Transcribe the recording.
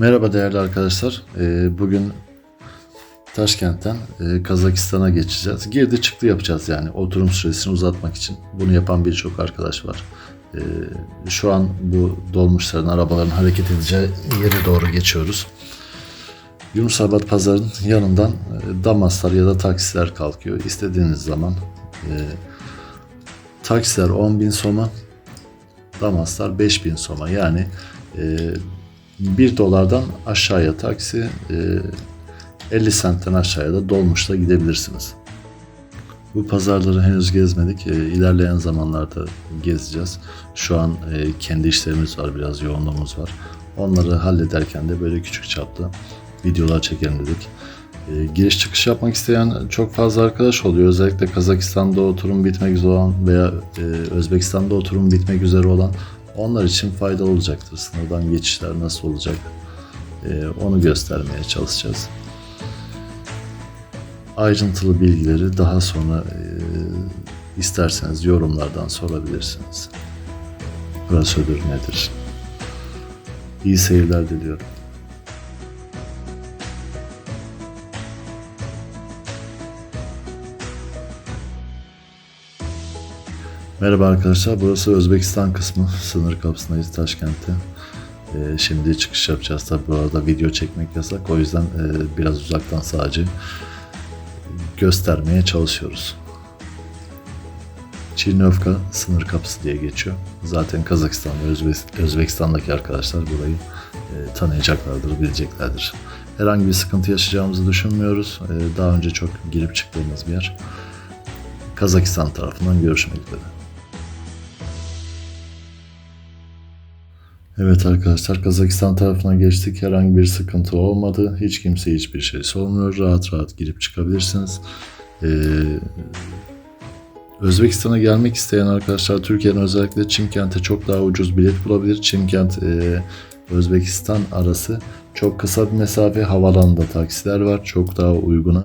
Merhaba değerli arkadaşlar. Ee, Bugün Taşkent'ten e, Kazakistan'a geçeceğiz. Girdi çıktı yapacağız yani oturum süresini uzatmak için. Bunu yapan birçok arkadaş var. Ee, Şu an bu dolmuşların, arabaların hareket edeceği yere doğru geçiyoruz. Yunusabat Pazarı'nın yanından e, Damaslar ya da taksiler kalkıyor. İstediğiniz zaman e, taksiler 10.000 soma, Damaslar 5000 soma. Yani e, 1 dolardan aşağıya taksi, e, 50 sentten aşağıya da dolmuşla gidebilirsiniz. Bu pazarları henüz gezmedik. E, İlerleyen zamanlarda gezeceğiz. Şu an e, kendi işlerimiz var, biraz yoğunluğumuz var. Onları hallederken de böyle küçük çaplı videolar çekelim dedik. E, giriş çıkış yapmak isteyen çok fazla arkadaş oluyor. Özellikle Kazakistan'da oturum bitmek üzere olan veya e, Özbekistan'da oturum bitmek üzere olan onlar için faydalı olacaktır. Sınırdan geçişler nasıl olacak e, onu göstermeye çalışacağız. Ayrıntılı bilgileri daha sonra e, isterseniz yorumlardan sorabilirsiniz. Prosedür nedir? İyi seyirler diliyorum. Merhaba arkadaşlar, burası Özbekistan kısmı. Sınır kapısındayız Taşkent'te. Ee, şimdi çıkış yapacağız. Tabi bu arada video çekmek yasak. O yüzden e, biraz uzaktan sadece göstermeye çalışıyoruz. Çirnovka sınır kapısı diye geçiyor. Zaten Kazakistan ve Özbe- Özbekistan'daki arkadaşlar burayı e, tanıyacaklardır, bileceklerdir. Herhangi bir sıkıntı yaşayacağımızı düşünmüyoruz. E, daha önce çok girip çıktığımız bir yer. Kazakistan tarafından görüşmek üzere. Evet arkadaşlar Kazakistan tarafına geçtik. Herhangi bir sıkıntı olmadı. Hiç kimse hiçbir şey sormuyor. Rahat rahat girip çıkabilirsiniz. Ee, Özbekistan'a gelmek isteyen arkadaşlar Türkiye'nin özellikle Çimkent'e çok daha ucuz bilet bulabilir. Çimkent e, Özbekistan arası çok kısa bir mesafe. Havalanında taksiler var. Çok daha uyguna.